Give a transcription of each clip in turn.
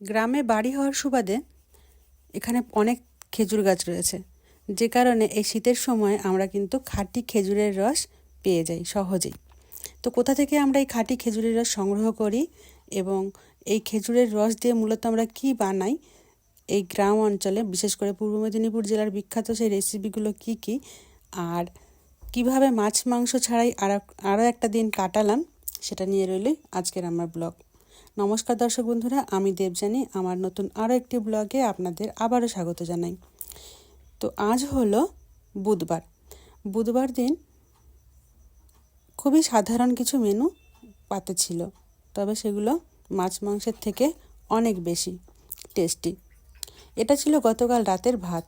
গ্রামে বাড়ি হওয়ার সুবাদে এখানে অনেক খেজুর গাছ রয়েছে। যে কারণে এই শীতের সময় আমরা কিন্তু খাঁটি খেজুরের রস পেয়ে যাই সহজেই। তো কোথা থেকে আমরা এই খাঁটি খেজুরের রস সংগ্রহ করি এবং এই খেজুরের রস দিয়ে মূলত আমরা কি বানাই? এই গ্রাম অঞ্চলে, বিশেষ করে পূর্ব মেদিনীপুর জেলার বিখ্যাত সেই রেসিপিগুলো কি কি? আর কীভাবে মাছ, মাংস ছাড়াই আরও একটা দিন কাটালাম, সেটা নিয়ে রইলই আজকের আমার ব্লগ। নমস্কার দর্শক বন্ধুরা, আমি দেবজানি আমার নতুন আরও একটি ব্লগে আপনাদের আবারও স্বাগত জানাই। তো আজ হলো বুধবার। বুধবার দিন খুবই সাধারণ কিছু মেনু পাতে ছিল, তবে সেগুলো মাছ মাংসের থেকে অনেক বেশি টেস্টি। এটা ছিল গতকাল রাতের ভাত।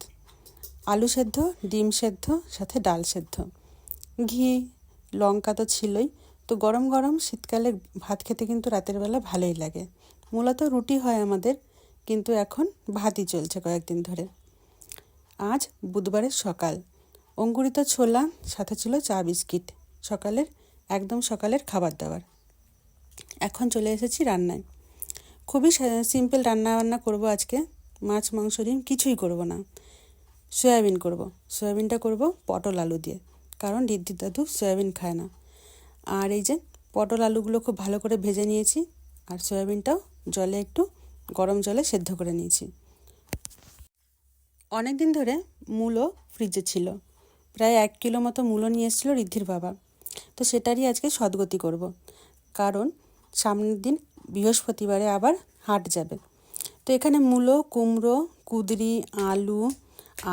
আলু সেদ্ধ, ডিম সেদ্ধ, সাথে ডাল সেদ্ধ। ঘি, লঙ্কা তো ছিলই। তো গরম গরম শীতকালে ভাত খেতে কিন্তু রাতের বেলা ভালোই লাগে। মূলত রুটি হয় আমাদের, কিন্তু এখন ভাতই চলছে কয়েকদিন ধরে। আজ বুধবারের সকাল। অঙ্কুরিত ছোলা, সাথে ছিল চা বিস্কিট, সকালের, একদম সকালের খাবার দাবার। এখন চলে এসেছি রান্নায়। খুবই সিম্পল রান্না বান্না করব আজকে। মাছ, মাংস, ডিম কিছুই করব না। সয়াবিন করব। সয়াবিনটা করব পটল আলু দিয়ে। কারণ রিদ্ধি দাদু সয়াবিন খায় না। আর এই যে পটল আলুগুলো খুব ভালো করে ভেজে নিয়েছি, আর সয়াবিনটাও জলে একটু গরম জলে সেদ্ধ করে নিয়েছি অনেক দিন ধরে মূলো ফ্রিজে ছিল, প্রায় এক কিলো মতো মূলো নিয়ে এসেছিল রিদ্ধির বাবা তো সেটারই আজকে সদগতি করব। কারণ সামনের দিন বৃহস্পতিবারে আবার হাট যাবে তো এখানে মূলো কুমড়ো, কুদরি, আলু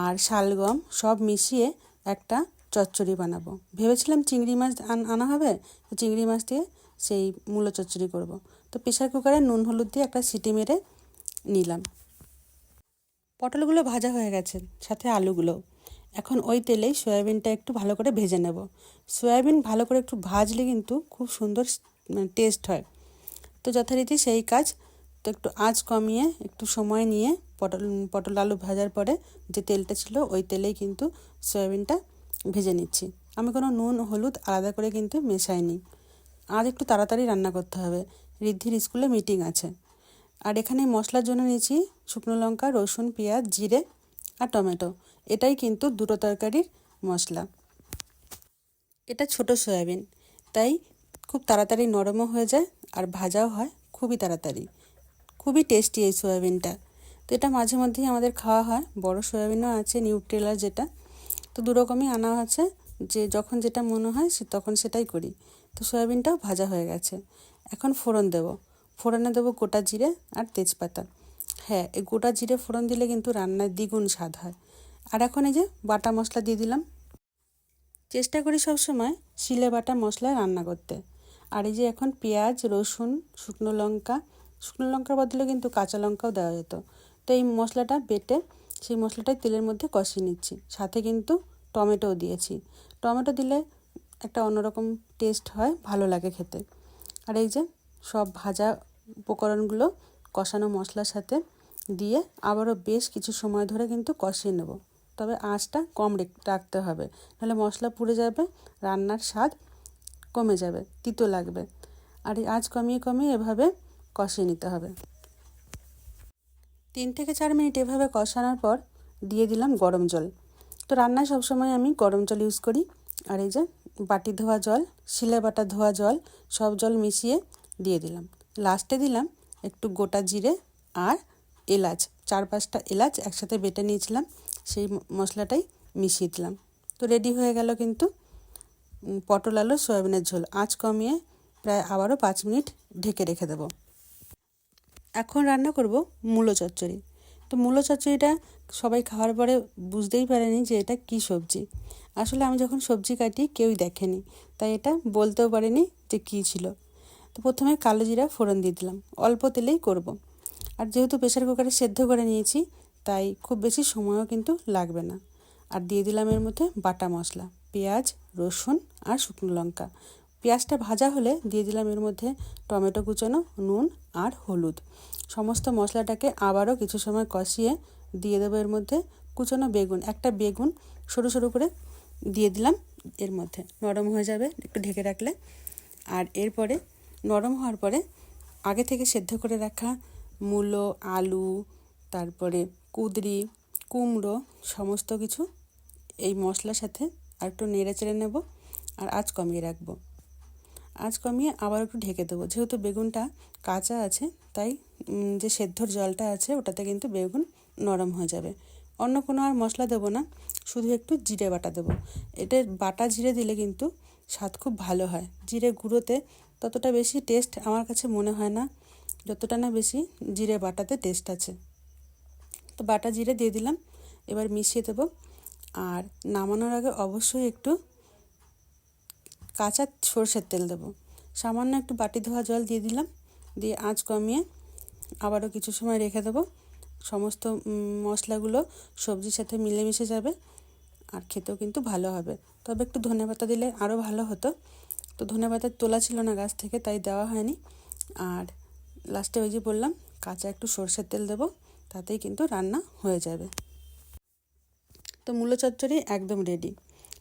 আর শালগম সব মিশিয়ে একটা চচ্চড়ি বানাবো। ভেবেছিলাম চিংড়ি মাছ আনা হবে, তো চিংড়ি মাছ দিয়ে সেই মূলো চচ্চড়ি করব। তো প্রেশার কুকারে নুন, হলুদ দিয়ে একটা সিটি মেরে নিলাম। পটলগুলো ভাজা হয়ে গেছে, সাথে আলুগুলো। এখন ওই তেলেই সয়াবিনটা একটু ভালো করে ভেজে নেব। সয়াবিন ভালো করে একটু ভাজলে কিন্তু খুব সুন্দর টেস্ট হয়। তো যথারীতি সেই কাজ, তো একটু আঁচ কমিয়ে একটু সময় নিয়ে পটল পটল আলু ভাজার পরে যে তেলটা ছিল ওই তেলেই কিন্তু সয়াবিনটা ভেজে নিচ্ছি। আমি কোনো নুন, হলুদ আলাদা করে কিন্তু মেশাইনি। আর একটু তাড়াতাড়ি রান্না করতে হবে। ঋদ্ধির স্কুলে মিটিং আছে। আর এখানে মশলার জন্য নিয়েছি শুকনো লঙ্কা, রসুন, পেঁয়াজ, জিরে আর টমেটো। এটাই কিন্তু দুটো তরকারির মশলা। এটা ছোট সয়াবিন, তাই খুব তাড়াতাড়ি নরমও হয়ে যায় আর ভাজাও হয় খুবই তাড়াতাড়ি। খুবই টেস্টি এই সয়াবিনটা। তো এটা মাঝে মধ্যেই আমাদের খাওয়া হয়। বড় সয়াবিনও আছে, নিউট্রেলার যেটা। তো দুরকমই আনা আছে। যে যখন যেটা মনে হয় সে তখন সেটাই করি। তো সয়াবিনটাও ভাজা হয়ে গেছে। এখন ফোড়ন দেব। ফোড়নে দেবো গোটা জিরে আর তেজপাতা। হ্যাঁ এই গোটা জিরে ফোড়ন দিলে কিন্তু রান্নার দ্বিগুণ স্বাদ হয়। আর এখন এই যে বাটা মশলা দিয়ে দিলাম। চেষ্টা করি সবসময় শিলে বাটা মশলা রান্না করতে। আর এই যে এখন পেঁয়াজ, রসুন, শুকনো লঙ্কা। শুকনো লঙ্কার বদলে কিন্তু কাঁচা লঙ্কাও দেওয়া যেত। তো এই মশলাটা বেটে সেই মশলাটাই তেলের মধ্যে কষিয়ে নিচ্ছি। সাথে কিন্তু টমেটোও দিয়েছি। টমেটো দিলে একটা অন্যরকম টেস্ট হয়, ভালো লাগে খেতে। আর এই যে সব ভাজা উপকরণগুলো কষানো মশলার সাথে দিয়ে আবারও বেশ কিছু সময় ধরে কিন্তু কষিয়ে নেব। তবে আঁচটা কম রাখতে হবে। নাহলে মশলা পুড়ে যাবে, রান্নার স্বাদ কমে যাবে, তিতো লাগবে। আর আঁচ কমিয়ে কমিয়ে এভাবে কষিয়ে নিতে হবে। তিন থেকে চার মিনিট এভাবে কষানোর পর দিয়ে দিলাম গরম জল। তো রান্নায় সবসময় আমি গরম জল ইউজ করি। আর এই যে বাটি ধোয়া জল, শিলে বাটা ধোয়া জল, সব জল মিশিয়ে দিয়ে দিলাম। লাস্টে দিলাম একটু গোটা জিরে আর এলাচ, চার পাঁচটা এলাচ একসাথে বেটে নিয়েছিলাম। সেই মশলাটাই মিশিয়ে দিলাম। তো রেডি হয়ে গেল কিন্তু পটল আলু, সয়াবিনের ঝোল। আঁচ কমিয়ে প্রায় আবারও পাঁচ মিনিট ঢেকে রেখে দেবো। এখন রান্না করব মূলো চচ্চড়ি। তো মূলো চচ্চড়িটা সবাই খাওয়ার পরে বুঝতেই পারেনি যে এটা কি সবজি। আসলে আমি যখন সবজি কাটি কেউই দেখেনি, তাই এটা বলতেও পারেনি যে কী ছিল। তো প্রথমে কালো জিরা ফোড়ন দিয়ে দিলাম, অল্প তেলেই করব। আর যেহেতু প্রেশার কুকারে সেদ্ধ করে নিয়েছি, তাই খুব বেশি সময়ও কিন্তু লাগবে না। আর দিয়ে দিলাম এর মধ্যে বাটা মশলা, পেঁয়াজ, রসুন আর শুকনো লঙ্কা। পেঁয়াজটা ভাজা হলে দিয়ে দিলাম এর মধ্যে টমেটো কুচানো, নুন আর হলুদ। সমস্ত মশলাটাকে আবারও কিছু সময় কষিয়ে দিয়ে দেবো এর মধ্যে কুচানো বেগুন, একটা বেগুন সরু সরু করে দিয়ে দিলাম এর মধ্যে। নরম হয়ে যাবে, একটু ঢেকে রাখলে। আর এরপরে, নরম হওয়ার পরে আগে থেকে সেদ্ধ করে রাখা মূলো, আলু, তারপরে কুদরি, কুমড়ো, সমস্ত কিছু এই মশলার সাথে আর একটু নেড়ে চেড়ে নেব আর আজ কমিয়ে রাখব। আঁচ কমিয়ে আবার একটু ঢেকে দেবো। যেহেতু বেগুনটা কাঁচা আছে, তাই যে সেদ্ধর জলটা আছে, ওটাতে কিন্তু বেগুন নরম হয়ে যাবে। অন্য কোনো আর মশলা দেবো না, শুধু একটু জিরে বাটা দেবো। এটা বাটা জিরে দিলে কিন্তু স্বাদ খুব ভালো হয়। জিরে গুঁড়োতে ততটা বেশি টেস্ট আমার কাছে মনে হয় না, যতটা না বেশি জিরে বাটাতে টেস্ট আছে। তো বাটা জিরে দিয়ে দিলাম, এবার মিশিয়ে দেবো। আর নামানোর আগে অবশ্যই একটু কাঁচা সর্ষের তেল দেবো। সামান্য একটু বাটি ধোয়া জল দিয়ে দিলাম, দিয়ে আঁচ কমিয়ে আবারও কিছু সময় রেখে দেবো। সমস্ত মশলাগুলো সবজির সাথে মিলেমিশে যাবে আর খেতেও কিন্তু ভালো হবে। তবে একটু ধনে পাতা দিলে আরও ভালো হতো। তো ধনে পাতা তোলা ছিল না গাছ থেকে, তাই দেওয়া হয়নি। আর লাস্টে ওই যে বললাম, কাঁচা একটু সর্ষের তেল দেবো, তাতেই কিন্তু রান্না হয়ে যাবে। তো মূলো চচ্চড়ি একদম রেডি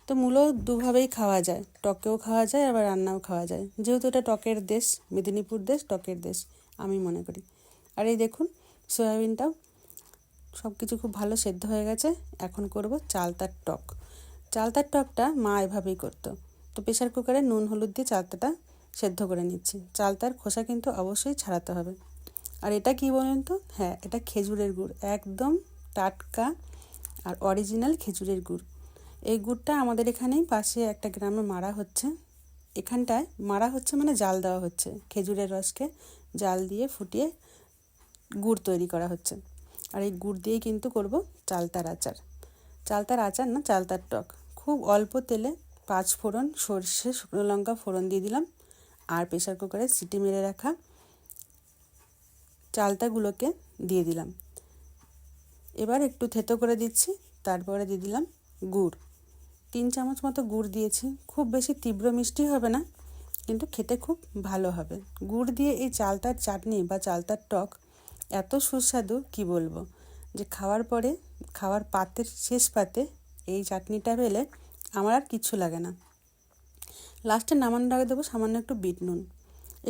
তো মূলো দুভাবেই খাওয়া যায়। টকেও খাওয়া যায়, আবার রান্নাও খাওয়া যায়। যেহেতু এটা টকের দেশ, মেদিনীপুর দেশ, টকের দেশ, আমি মনে করি। আর এই দেখুন, সয়াবিনটাও সব কিছু খুব ভালো সেদ্ধ হয়ে গেছে। এখন করব চালতার টক। চালতার টকটা মা এভাবেই করতো। তো প্রেশার কুকারে নুন, হলুদ দিয়ে চালতাটা সেদ্ধ করে নিচ্ছি। চালতার খোসা কিন্তু অবশ্যই ছাড়াতে হবে। আর এটা কি বলুন তো? হ্যাঁ এটা খেজুরের গুড়। একদম টাটকা আর অরিজিনাল খেজুরের গুড়। এই গুড়টা আমাদের এখানেই পাশে একটা গ্রামে মারা হচ্ছে। এখানটায় মারা হচ্ছে মানে জাল দেওয়া হচ্ছে, খেজুরের রসকে জাল দিয়ে ফুটিয়ে গুড় তৈরি করা হচ্ছে। আর এই গুড় দিয়েই কিন্তু করব চালতার আচার। চালতার আচার না, চালতার টক। খুব অল্প তেলে পাঁচ ফোড়ন সর্ষে, শুকনো লঙ্কা ফোড়ন দিয়ে দিলাম, আর প্রেশার কুকারে সিটি মেরে রাখা চালতাগুলোকে দিয়ে দিলাম। এবার একটু থেতো করে দিচ্ছি, তারপরে দিয়ে দিলাম গুড়। তিন চামচ মতো গুড় দিয়েছি। খুব বেশি তীব্র মিষ্টি হবে না, কিন্তু খেতে খুব ভালো হবে। গুড় দিয়ে এই চালতার চাটনি বা চালতার টক এত সুস্বাদু, কি বলব? যে খাওয়ার পরে, খাওয়ার পাতের শেষ পাতে এই চাটনিটা পেলে আমার আর কিচ্ছু লাগে না। লাস্টে নামানোর আগে দেবো সামান্য একটু বিট নুন।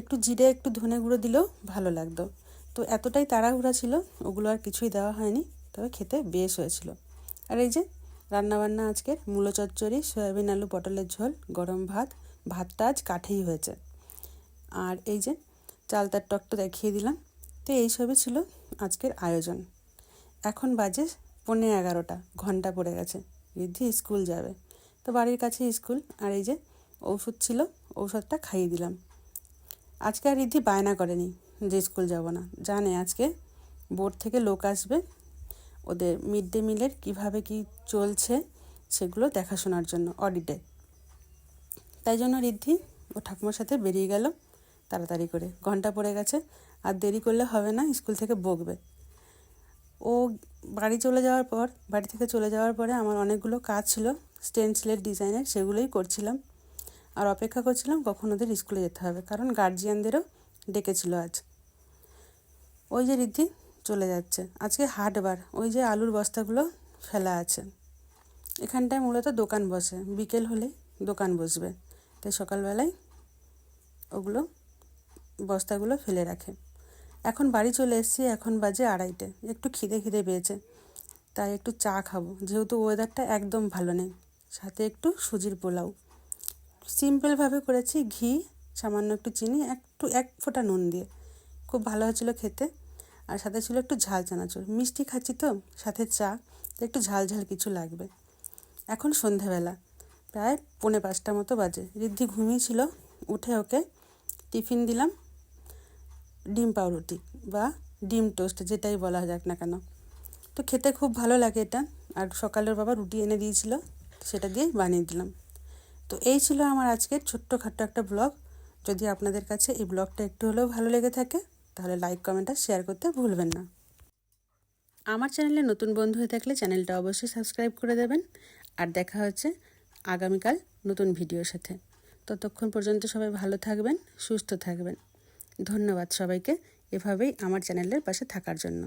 একটু জিরে, একটু ধনে গুঁড়ো দিলেও ভালো লাগতো। তো এতটাই তাড়াহুড়া ছিল, ওগুলো আর কিছুই দেওয়া হয়নি, তবে খেতে বেশ হয়েছিল। আর এই যে রান্নাবান্না আজকের মূলো চচ্চড়ি, সয়াবিন আলু, পটলের ঝোল, গরম ভাত, ভাতটা আজ কাঠেই হয়েছে। আর এই যে চালতার টকটা দেখিয়ে দিলাম, তো এইসবই ছিল আজকের আয়োজন। এখন বাজে পৌনে এগারোটা, ঘণ্টা পড়ে গেছে রিদ্ধি স্কুল যাবে। তো বাড়ির কাছে স্কুল, আর এই যে ওষুধ ছিল, ঔষধটা খাইয়ে দিলাম। আজকে আর রিদ্ধি বায়না করেনি যে স্কুল যাব না। জানে আজকে বোর্ড থেকে লোক আসবে ওদের মিড ডে মিলের কীভাবে কী চলছে সেগুলো দেখাশোনার জন্য অডিটে তাই জন্য রিদ্ধি ও ঠাকুমার সাথে বেরিয়ে গেল তাড়াতাড়ি করে। ঘণ্টা পড়ে গেছে, আর দেরি করলে হবে না, স্কুল থেকে বকবে। ও বাড়ি চলে যাওয়ার পর, বাড়ি থেকে চলে যাওয়ার পরে আমার অনেকগুলো কাজ ছিল স্টেনসিলের ডিজাইনের সেগুলোই করছিলাম। আর অপেক্ষা করছিলাম কখন ওদের স্কুলে যেতে হবে, কারণ গার্জিয়ানদেরও ডেকেছিল আজ। ওই যে রিদ্ধি চলে যাচ্ছে। আজকে হাটবার, ওই যে আলুর বস্তাগুলো ফেলা আছে। এখানটায় মূলত দোকান বসে, বিকেল হলেই দোকান বসবে। তাই সকালবেলায় ওগুলো, বস্তাগুলো ফেলে রাখে। এখন বাড়ি চলে এসেছি, এখন বাজে আড়াইটে। একটু খিদে খিদে পেয়েছে, তাই একটু চা খাব। যেহেতু ওয়েদারটা একদম ভালো নেই, সাথে একটু সুজির পোলাও। সিম্পলভাবে করেছি ঘি, সামান্য একটু চিনি, একটু এক ফোঁটা নুন দিয়ে। খুব ভালো হয়েছিল খেতে। আর সাথে ছিল একটু ঝাল চানাচুর। মিষ্টি খাচ্ছি তো, সাথে চা, তো একটু ঝাল ঝাল কিছু লাগবে। এখন সন্ধেবেলা, প্রায় পৌনে পাঁচটা মতো বাজে। ঋদ্ধি ঘুমিয়েছিল, উঠে ওকে টিফিন দিলাম, ডিম পাউরুটি বা ডিম টোস্ট যেটাই বলা যাক না কেন। তো খেতে খুব ভালো লাগে এটা, আর সকালের বাবা রুটি এনে দিয়েছিল, সেটা দিয়েই বানিয়ে দিলাম। তো এই ছিল আমার আজকের ছোট্টখাট্ট একটা ব্লগ। যদি আপনাদের কাছে এই ব্লগটা একটু হলেও ভালো লেগে থাকে তাহলে লাইক কমেন্ট আর শেয়ার করতে ভুলবেন না। আমার চ্যানেলে নতুন বন্ধু হয়ে থাকলে চ্যানেলটা অবশ্যই সাবস্ক্রাইব করে দেবেন। আর দেখা হচ্ছে আগামীকাল নতুন ভিডিওর সাথে। ততক্ষণ পর্যন্ত সবাই ভালো থাকবেন, সুস্থ থাকবেন। ধন্যবাদ সবাইকে এভাবেই আমার চ্যানেলের পাশে থাকার জন্য।